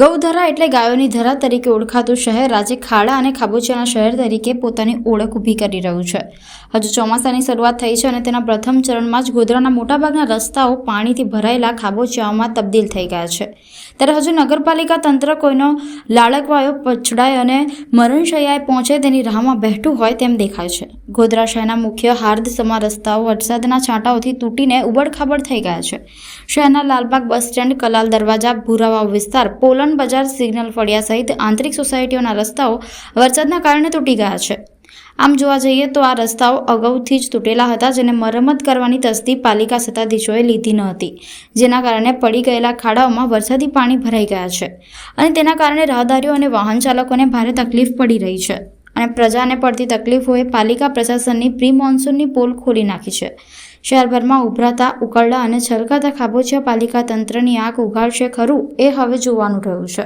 ગૌધરા એટલે ગાયોની ધરા તરીકે ઓળખાતું શહેર આજે ખાડા અને ખાબોચિયાના શહેર તરીકે પોતાની ઓળખ ઊભી કરી રહ્યું છે. હજુ ચોમાસાની શરૂઆત થઈ છે અને તેના પ્રથમ ચરણમાં જ ગોધરાના મોટાભાગના રસ્તાઓ પાણીથી ભરાયેલા ખાબોચિયાઓમાં તબદીલ થઈ ગયા છે. ત્યારે હજુ નગરપાલિકા તંત્ર કોઈનો લાળકવાયો, પછડાય અને મરણશૈયાએ પહોંચે તેની રાહમાં બેઠું હોય તેમ દેખાય છે. ગોધરા શહેરના મુખ્ય હાર્દસમા રસ્તાઓ વરસાદના છાંટાઓથી તૂટીને ઉબડખાબડ થઈ ગયા છે. શહેરના લાલબાગ બસ સ્ટેન્ડ, કલાલ દરવાજા, ભૂરાવાવ વિસ્તાર પોલન બજાર સિગ્નલ ફળિયા સહિત આંતરિક સોસાયટીઓના રસ્તાઓ વરસાદના કારણે તૂટી ગયા છે. આમ જોવા જઈએ તો આ રસ્તાઓ અગાઉથી જ તૂટેલા હતા જેને મરમ્મત કરવાની તસ્દી પાલિકા સત્તાધીશોએ લીધી ન હતી. જેના કારણે પડી ગયેલા ખાડાઓમાં વરસાદી પાણી ભરાઈ ગયા છે અને તેના કારણે રાહદારીઓ અને વાહન ચાલકોને ભારે તકલીફ પડી રહી છે અને પ્રજાને પડતી તકલીફોએ પાલિકા પ્રશાસનની પ્રી મોન્સૂનની પોલ ખોલી નાખી છે. શહેરભરમાં ઉભરાતા ઉકળડા અને છલકાતા ખાબોચિયા પાલિકા તંત્રની આંખ ઉઘાડશે ખરું, એ હવે જોવાનું રહ્યું છે.